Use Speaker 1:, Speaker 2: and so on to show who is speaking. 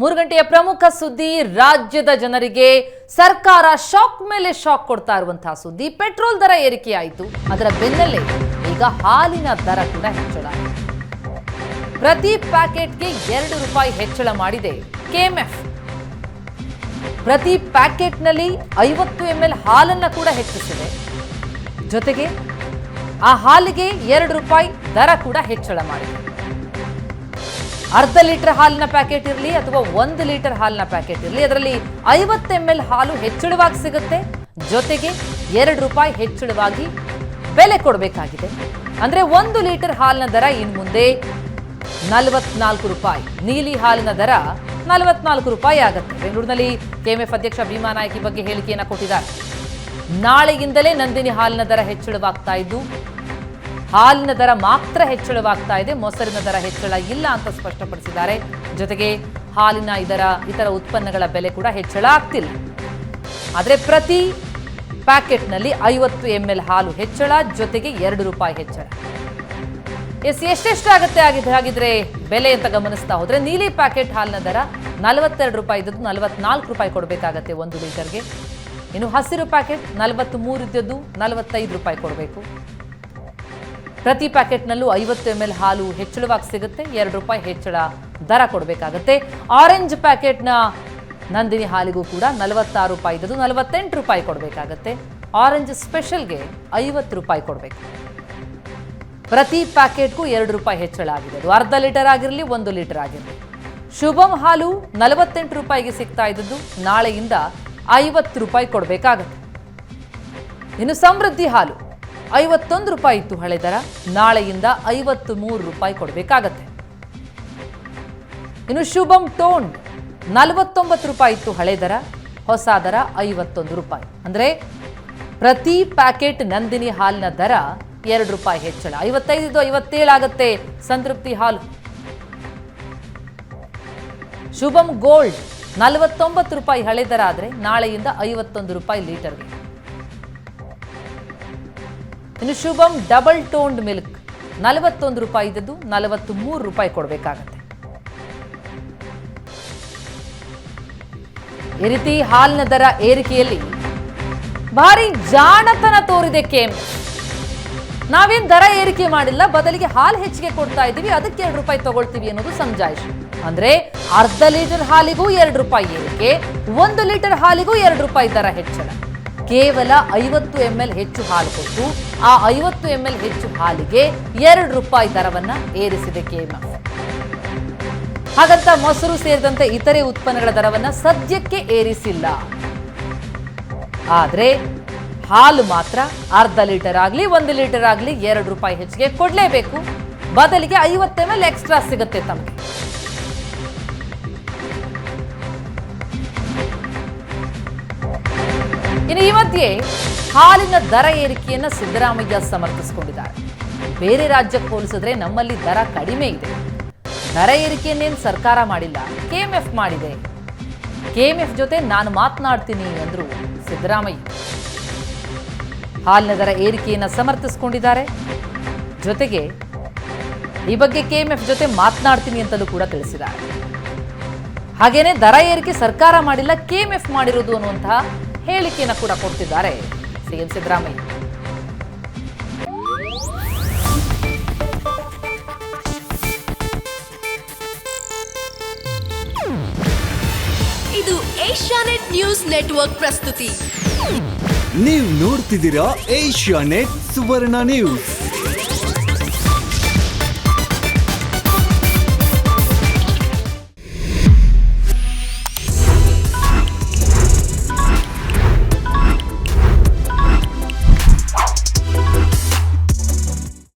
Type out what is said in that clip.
Speaker 1: ಮೂರು ಗಂಟೆಯ ಪ್ರಮುಖ ಸುದ್ದಿ, ರಾಜ್ಯದ ಜನರಿಗೆ ಸರ್ಕಾರ ಶಾಕ್ ಮೇಲೆ ಶಾಕ್ ಕೊಡ್ತಾ ಇರುವಂತಹ ಸುದ್ದಿ. ಪೆಟ್ರೋಲ್ ದರ ಏರಿಕೆಯಾಯಿತು. ಅದರ ಬೆನ್ನಲ್ಲೇ ಈಗ ಹಾಲಿನ ದರ ಕೂಡ ಹೆಚ್ಚಳ. ಪ್ರತಿ ಪ್ಯಾಕೆಟ್ಗೆ ಎರಡು ರೂಪಾಯಿ ಹೆಚ್ಚಳ ಮಾಡಿದೆ ಕೆಎಂಎಫ್ ಪ್ರತಿ ಪ್ಯಾಕೆಟ್ನಲ್ಲಿ ಐವತ್ತು ಎಂ ಎಲ್ ಹಾಲನ್ನು ಕೂಡ ಹೆಚ್ಚಿಸಿದೆ. ಜೊತೆಗೆ ಆ ಹಾಲಿಗೆ ಎರಡು ರೂಪಾಯಿ ದರ ಕೂಡ ಹೆಚ್ಚಳ ಮಾಡಿದೆ. ಅರ್ಧ ಲೀಟರ್ ಹಾಲಿನ ಪ್ಯಾಕೆಟ್ ಇರಲಿ ಅಥವಾ ಒಂದು ಲೀಟರ್ ಹಾಲಿನ ಪ್ಯಾಕೆಟ್ ಇರಲಿ, ಅದರಲ್ಲಿ ಐವತ್ತು ಎಂ ಎಲ್ ಹಾಲು ಹೆಚ್ಚಳವಾಗಿ ಸಿಗುತ್ತೆ. ಜೊತೆಗೆ ಎರಡು ರೂಪಾಯಿ ಹೆಚ್ಚಳವಾಗಿ ಬೆಲೆ ಕೊಡಬೇಕಾಗಿದೆ. ಅಂದ್ರೆ ಒಂದು ಲೀಟರ್ ಹಾಲಿನ ದರ ಇನ್ನು ಮುಂದೆ ನಲವತ್ನಾಲ್ಕು ರೂಪಾಯಿ. ನೀಲಿ ಹಾಲಿನ ದರ ನಲವತ್ನಾಲ್ಕು ರೂಪಾಯಿ ಆಗುತ್ತೆ. ಬೆಂಗಳೂರಿನಲ್ಲಿ ಕೆಎಂಎಫ್ ಅಧ್ಯಕ್ಷ ಭೀಮಾ ಬಗ್ಗೆ ಹೇಳಿಕೆಯನ್ನು ಕೊಟ್ಟಿದ್ದಾರೆ. ನಾಳೆಯಿಂದಲೇ ನಂದಿನಿ ಹಾಲಿನ ದರ ಹೆಚ್ಚಳವಾಗ್ತಾ ಇದ್ದು ಹಾಲಿನ ದರ ಮಾತ್ರ ಹೆಚ್ಚಳವಾಗ್ತಾ ಇದೆ, ಮೊಸರಿನ ದರ ಹೆಚ್ಚಳ ಇಲ್ಲ ಅಂತ ಸ್ಪಷ್ಟಪಡಿಸಿದ್ದಾರೆ. ಜೊತೆಗೆ ಹಾಲಿನ ಇದರ, ಇತರ ಉತ್ಪನ್ನಗಳ ಬೆಲೆ ಕೂಡ ಹೆಚ್ಚಳ ಆಗ್ತಿಲ್ಲ. ಆದರೆ ಪ್ರತಿ ಪ್ಯಾಕೆಟ್ನಲ್ಲಿ ಐವತ್ತು ಎಂ ಎಲ್ ಹಾಲು ಹೆಚ್ಚಳ, ಜೊತೆಗೆ ಎರಡು ರೂಪಾಯಿ ಹೆಚ್ಚಳ. ಎಸ್ ಎಷ್ಟೆಷ್ಟಾಗುತ್ತೆ ಆಗಿದೆ, ಹಾಗಿದ್ರೆ ಬೆಲೆ ಅಂತ ಗಮನಿಸ್ತಾ ಹೋದರೆ ನೀಲಿ ಪ್ಯಾಕೆಟ್ ಹಾಲಿನ ದರ ನಲವತ್ತೆರಡು ರೂಪಾಯಿ ಇದ್ದದ್ದು ನಲವತ್ನಾಲ್ಕು ರೂಪಾಯಿ ಕೊಡಬೇಕಾಗತ್ತೆ ಒಂದು ಲೀಟರ್ಗೆ. ಇನ್ನು ಹಸಿರು ಪ್ಯಾಕೆಟ್ ನಲವತ್ತು ಮೂರು ಇದ್ದದ್ದು ನಲವತ್ತೈದು ರೂಪಾಯಿ ಕೊಡಬೇಕು. ಪ್ರತಿ ಪ್ಯಾಕೆಟ್ನಲ್ಲೂ ಐವತ್ತು ಎಂ ಎಲ್ ಹಾಲು ಹೆಚ್ಚಳವಾಗಿ ಸಿಗುತ್ತೆ. ಎರಡು ರೂಪಾಯಿ ಹೆಚ್ಚಳ ದರ ಕೊಡಬೇಕಾಗತ್ತೆ. ಆರೆಂಜ್ ಪ್ಯಾಕೆಟ್ನ ನಂದಿನಿ ಹಾಲಿಗೂ ಕೂಡ ನಲವತ್ತಾರು ರೂಪಾಯಿ ಇದ್ದದ್ದು ನಲವತ್ತೆಂಟು ರೂಪಾಯಿ ಕೊಡಬೇಕಾಗತ್ತೆ. ಆರೆಂಜ್ ಸ್ಪೆಷಲ್ಗೆ ಐವತ್ತು ರೂಪಾಯಿ ಕೊಡಬೇಕು. ಪ್ರತಿ ಪ್ಯಾಕೆಟ್ಗೂ ಎರಡು ರೂಪಾಯಿ ಹೆಚ್ಚಳ ಆಗಿದೆ. ಅರ್ಧ ಲೀಟರ್ ಆಗಿರಲಿ, ಒಂದು ಲೀಟರ್ ಆಗಿರಲಿ. ಶುಭಂ ಹಾಲು ನಲವತ್ತೆಂಟು ರೂಪಾಯಿಗೆ ಸಿಗ್ತಾ ಇದ್ದದ್ದು. ನಾಳೆಯಿಂದ ಐವತ್ತು ರೂಪಾಯಿ ಕೊಡಬೇಕಾಗತ್ತೆ. ಇನ್ನು ಸಮೃದ್ಧಿ ಹಾಲು. ಐವತ್ತೊಂದು ರೂಪಾಯಿ ಇತ್ತು ಹಳೆ ದರ. ನಾಳೆಯಿಂದ ಐವತ್ತು ಮೂರು ರೂಪಾಯಿ ಕೊಡಬೇಕಾಗತ್ತೆ. ಇನ್ನು ಶುಭಂ ಟೋನ್ ನಲವತ್ತೊಂಬತ್ತು ರೂಪಾಯಿ ಇತ್ತು ಹಳೆ ದರ. ಹೊಸ ದರ ಐವತ್ತೊಂದು ರೂಪಾಯಿ. ಅಂದರೆ ಪ್ರತಿ ಪ್ಯಾಕೆಟ್ ನಂದಿನಿ ಹಾಲಿನ ದರ ಎರಡು ರೂಪಾಯಿ ಹೆಚ್ಚಳ. ಐವತ್ತೈದು, ಐವತ್ತೇಳು ಆಗುತ್ತೆ ಸಂತೃಪ್ತಿ ಹಾಲು. ಶುಭಂ ಗೋಲ್ಡ್, ನಲವತ್ತೊಂಬತ್ತು ರೂಪಾಯಿ ಹಳೆ ದರ ಆದರೆ ನಾಳೆಯಿಂದ ಐವತ್ತೊಂದು ರೂಪಾಯಿ ಲೀಟರ್ಗೆ. ಇನ್ನು ಶುಭಂ ಡಬಲ್ ಟೋನ್ಡ್ ಮಿಲ್ಕ್. ನಲವತ್ತೊಂದು ರೂಪಾಯಿ ಇದ್ದದ್ದು ನಲವತ್ತು ಮೂರು ರೂಪಾಯಿ ಕೊಡಬೇಕಾಗತ್ತೆ. ಈ ರೀತಿ ಹಾಲಿನ ದರ ಏರಿಕೆಯಲ್ಲಿ ಭಾರಿ ಜಾಣತನ ತೋರಿದೆ ಕೆಎಂಎಫ್. ನಾವೇನ್ ದರ ಏರಿಕೆ ಮಾಡಿಲ್ಲ, ಬದಲಿಗೆ ಹಾಲು ಹೆಚ್ಚಿಗೆ ಕೊಡ್ತಾ ಇದ್ದೀವಿ, ಅದಕ್ಕೆ ಎರಡು ರೂಪಾಯಿ ತಗೊಳ್ತೀವಿ ಅನ್ನೋದು ಸಮಜಾಯಿಷು ಅಂದ್ರೆ ಅರ್ಧ ಲೀಟರ್ ಹಾಲಿಗೂ ಎರಡು ರೂಪಾಯಿ ಏರಿಕೆ, ಒಂದು ಲೀಟರ್ ಹಾಲಿಗೂ ಎರಡು ರೂಪಾಯಿ ದರ ಹೆಚ್ಚಳ. ಕೇವಲ ಐವತ್ತು ಎಂ ಎಲ್ ಹೆಚ್ಚು ಹಾಲು ಕೊಟ್ಟು ಆ ಐವತ್ತು ಎಂ ಎಲ್ ಹೆಚ್ಚು ಹಾಲಿಗೆ ಎರಡು ರೂಪಾಯಿ ದರವನ್ನ ಏರಿಸಿದೆ ಕೆಎಂಎಫ್ ಹಾಗಂತ ಮೊಸರು ಸೇರಿದಂತೆ ಇತರೆ ಉತ್ಪನ್ನಗಳ ದರವನ್ನ ಸದ್ಯಕ್ಕೆ ಏರಿಸಿಲ್ಲ. ಆದರೆ ಹಾಲು ಮಾತ್ರ ಅರ್ಧ ಲೀಟರ್ ಆಗಲಿ, ಒಂದು ಲೀಟರ್ ಆಗಲಿ ಎರಡು ರೂಪಾಯಿ ಹೆಚ್ಚಿಗೆ ಕೊಡಲೇಬೇಕು. ಬದಲಿಗೆ ಐವತ್ತು ಎಂ ಎಲ್ ಎಕ್ಸ್ಟ್ರಾ ಸಿಗುತ್ತೆ ತಮಗೆ. ಇನ್ನು ಈ ಮಧ್ಯೆ ಹಾಲಿನ ದರ ಏರಿಕೆಯನ್ನು ಸಿದ್ದರಾಮಯ್ಯ ಸಮರ್ಥಿಸಿಕೊಂಡಿದ್ದಾರೆ. ಬೇರೆ ರಾಜ್ಯಕ್ಕೆ ಹೋಲಿಸಿದ್ರೆ ನಮ್ಮಲ್ಲಿ ದರ ಕಡಿಮೆ ಇದೆ. ದರ ಏರಿಕೆಯನ್ನೇನು ಸರ್ಕಾರ ಮಾಡಿಲ್ಲ ಕೆಎಂಎಫ್ ಮಾಡಿದೆ. ಕೆಎಂಎಫ್ ಜೊತೆ ನಾನು ಮಾತನಾಡ್ತೀನಿ ಅಂದ್ರು ಸಿದ್ದರಾಮಯ್ಯ. ಹಾಲಿನ ದರ ಏರಿಕೆಯನ್ನು ಸಮರ್ಥಿಸಿಕೊಂಡಿದ್ದಾರೆ. ಜೊತೆಗೆ ಈ ಬಗ್ಗೆ ಕೆಎಂಎಫ್ ಜೊತೆ ಮಾತನಾಡ್ತೀನಿ ಅಂತಲೂ ಕೂಡ ತಿಳಿಸಿದ್ದಾರೆ. ಹಾಗೇನೆ ದರ ಏರಿಕೆ ಸರ್ಕಾರ ಮಾಡಿಲ್ಲ ಕೆಎಂಎಫ್ ಮಾಡಿರೋದು ಅನ್ನುವಂತಹ ಹೇಳಿಕೆಯನ್ನು ಕೂಡ ಕೊಡ್ತಿದ್ದಾರೆ. ಸಿಎಂ ಸಿದ್ದರಾಮಯ್ಯ
Speaker 2: ಇದು ಏಷ್ಯಾನೆಟ್ ನ್ಯೂಸ್ ನೆಟ್ವರ್ಕ್ ಪ್ರಸ್ತುತಿ.
Speaker 3: ನೀವು ನೋಡ್ತಿದ್ದೀರಾ ಏಷ್ಯಾನೆಟ್ ಸುವರ್ಣ ನ್ಯೂಸ್.